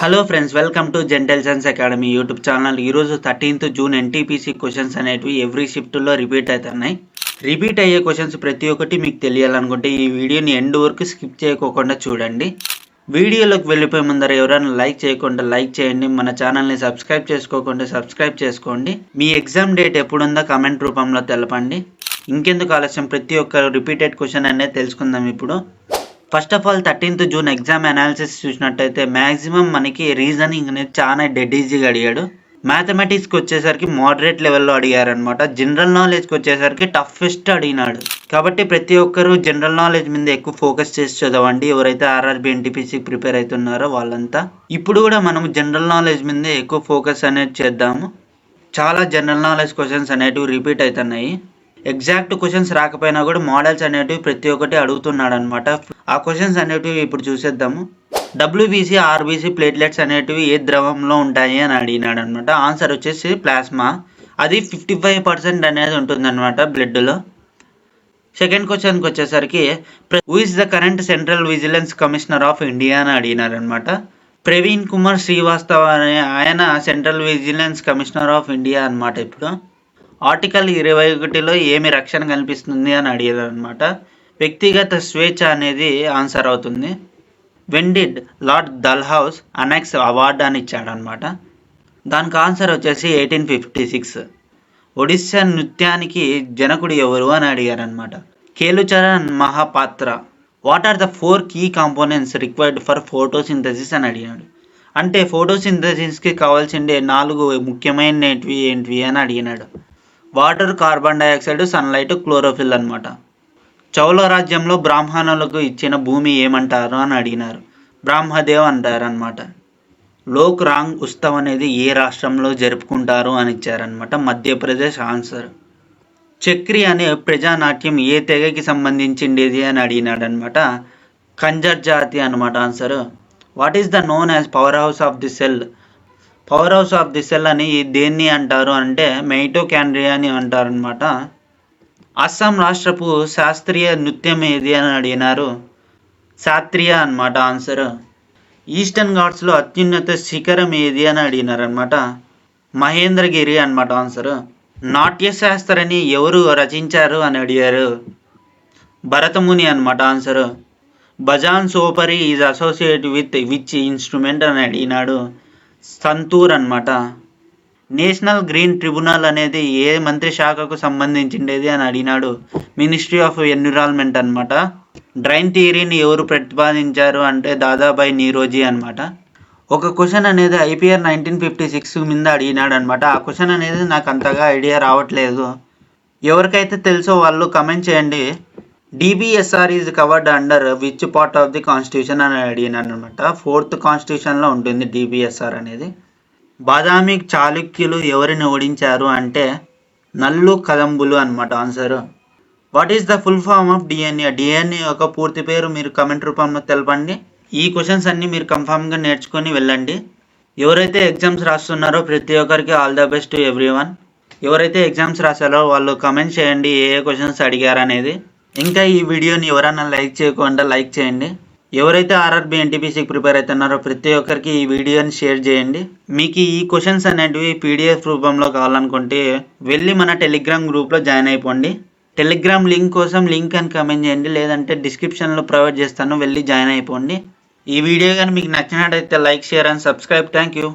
Hello friends welcome to gentle science academy YouTube channel ఈరోజు thirteenth June NTPC questions అనేటివి every షిఫ్ట్లో repeat అవుతున్నాయి. Repeat అయ్యే questions ప్రతి ఒక్కటి మీకు తెలియాలనుకుంటే ఈ వీడియోని ఎండ్ వరకు స్కిప్ చేయకోకుండా చూడండి. వీడియోలోకి వెళ్ళిపోయే ముందర ఎవరైనా లైక్ చేయకుండా లైక్ చేయండి. మన ఛానల్ని సబ్స్క్రైబ్ చేసుకోకుండా సబ్స్క్రైబ్ చేసుకోండి. మీ ఎగ్జామ్ డేట్ ఎప్పుడుందో కమెంట్ రూపంలో తెలపండి. ఇంకెందుకు ఆలస్యం? ప్రతి ఒక్క రిపీటెడ్ క్వశ్చన్ అనేది తెలుసుకుందాం ఇప్పుడు. First of all thirteenth June exam analysis చూసినట్టయితే మ్యాక్సిమం మనకి రీజనింగ్ అనేది చాలా డెడ్ ఈజీగా అడిగాడు. మ్యాథమెటిక్స్కి వచ్చేసరికి మోడరేట్ లెవెల్లో అడిగారనమాట జనరల్ నాలెడ్జ్కి వచ్చేసరికి టఫెస్ట్ అడిగినాడు. కాబట్టి ప్రతి ఒక్కరూ జనరల్ నాలెడ్జ్ మీద ఎక్కువ ఫోకస్ చేసి చదవండి. ఎవరైతే ఆర్ఆర్బి ఎన్టీపీసీకి ప్రిపేర్ అవుతున్నారో వాళ్ళంతా. ఇప్పుడు కూడా మనం జనరల్ నాలెడ్జ్ మీద ఎక్కువ ఫోకస్ అనేది చేద్దాము. చాలా జనరల్ నాలెడ్జ్ క్వశ్చన్స్ అనేటివి రిపీట్ అవుతున్నాయి. ఎగ్జాక్ట్ క్వశ్చన్స్ రాకపోయినా కూడా మోడల్స్ అనేటివి ప్రతి ఒక్కటి అడుగుతున్నాడు అనమాట ఆ క్వశ్చన్స్ అనేటివి ఇప్పుడు చూసేద్దాము. డబ్ల్యూబీసీ ఆర్బీసీ ప్లేట్లెట్స్ అనేటివి ఏ ద్రవంలో ఉంటాయి అని అడిగినాడు అనమాట ఆన్సర్ వచ్చేసి ప్లాస్మా. అది ఫిఫ్టీ ఫైవ్ పర్సెంట్ అనేది ఉంటుందన్నమాట బ్లడ్లో. సెకండ్ క్వశ్చన్కి వచ్చేసరికి who is the current central vigilance commissioner of India అని అడిగినారనమాట ప్రవీణ్ కుమార్ శ్రీవాస్తవ్ అనే ఆయన central vigilance commissioner of India అనమాట ఇప్పుడు. ఆర్టికల్ ఇరవై ఒకటిలో ఏమి రక్షణ కల్పిస్తుంది అని అడిగారు అనమాట వ్యక్తిగత స్వేచ్ఛ అనేది ఆన్సర్ అవుతుంది. వెండిడ్ లార్డ్ దల్హౌస్ అనెక్స్ అవార్డు అని ఇచ్చాడనమాట దానికి ఆన్సర్ వచ్చేసి ఎయిటీన్ ఫిఫ్టీ సిక్స్. ఒడిస్సా నృత్యానికి జనకుడు ఎవరు అని అడిగారనమాట Kelucharan Mohapatra. What are the four key components required for photosynthesis అని అడిగాడు. అంటే ఫోటోసింథసిస్కి కావాల్సిండే నాలుగు ముఖ్యమైనవి ఏంటివి అని అడిగినాడు. Water carbon dioxide sunlight chlorophyll అనమాట చౌల రాజ్యంలో బ్రాహ్మణులకు ఇచ్చిన భూమి ఏమంటారు అని అడిగినారు. బ్రాహ్మదేవ్ అంటారు అనమాట లోక్ రాంగ్ ఉత్సవ్ అనేది ఏ రాష్ట్రంలో జరుపుకుంటారు అని ఇచ్చారనమాట మధ్యప్రదేశ్ ఆన్సర్. చక్రి అనే ప్రజానాట్యం ఏ తెగకి సంబంధించిండేది అని అడిగినాడనమాట కంజర్ జాతి అనమాట answer. What is the known as power house of the cell? Power house of the cell అని దేన్ని అంటారు అంటే మెయిటోకాండ్రియా అని అంటారనమాట అస్సాం రాష్ట్రపు శాస్త్రీయ నృత్యం ఏది అని అడిగినారు? శాస్త్రీయ అనమాట ఆన్సర్ ఈస్టర్న్ ఘాట్స్లో అత్యున్నత శిఖరం ఏది అని అడిగినారనమాట మహేంద్రగిరి అనమాట ఆన్సర్ నాట్యశాస్త్రని ఎవరు రచించారు అని అడిగారు? భరతముని అనమాట answer Bhajan Sopori is associate with which instrument అని అడిగినాడు? సంతూర్ అనమాట నేషనల్ గ్రీన్ ట్రిబ్యునల్ అనేది ఏ మంత్రి శాఖకు సంబంధించిండేది అని అడిగినాడు మినిస్ట్రీ ఆఫ్ ఎన్విరాన్మెంట్ అనమాట డ్రైన్ థియరీని ఎవరు ప్రతిపాదించారు అంటే దాదాబాయి నీరోజీ అనమాట ఒక క్వశ్చన్ అనేది ఐపీఆర్ నైన్టీన్ ఫిఫ్టీ సిక్స్ మీద అడిగినాడు అనమాట ఆ క్వశ్చన్ అనేది నాకు అంతగా ఐడియా రావట్లేదు. ఎవరికైతే తెలుసో వాళ్ళు కమెంట్ చేయండి. DBSR is covered under which part of the constitution అని అడిగినాను అనమాట ఫోర్త్ కాన్స్టిట్యూషన్లో ఉంటుంది డిబిఎస్ఆర్ అనేది. బాదామి చాళుక్యులు ఎవరిని ఓడించారు అంటే నల్లు కదంబులు అనమాట answer what is the full form of DNA DNA యొక్క పూర్తి పేరు మీరు కమెంట్ రూపంలో తెలపండి. ఈ క్వశ్చన్స్ అన్నీ మీరు కన్ఫామ్గా నేర్చుకొని వెళ్ళండి. ఎవరైతే ఎగ్జామ్స్ రాస్తున్నారో ప్రతి ఒక్కరికి all the best to every one ఎవరైతే ఎగ్జామ్స్ రాశారో వాళ్ళు కమెంట్ చేయండి ఏ ఏ క్వశ్చన్స్ అడిగారనేది. ఇంకా ఈ వీడియోని ఎవరైనా లైక్ చేయకుండా లైక్ చేయండి. ఎవరైతే ఆర్ఆర్బి ఎన్టీపీసీకి ప్రిపేర్ అవుతున్నారో ప్రతి ఒక్కరికి ఈ వీడియోని షేర్ చేయండి. మీకు ఈ క్వశ్చన్స్ అనేటివి పీడిఎఫ్ రూపంలో కావాలనుకుంటే వెళ్ళి మన టెలిగ్రామ్ గ్రూప్లో జాయిన్ అయిపోండి. టెలిగ్రామ్ లింక్ కోసం లింక్ అని కమెంట్ చేయండి లేదంటే డిస్క్రిప్షన్లో ప్రొవైడ్ చేస్తాను వెళ్ళి జాయిన్ అయిపోండి. ఈ వీడియో కానీ మీకు నచ్చినట్టయితే like share and subscribe. Thank you.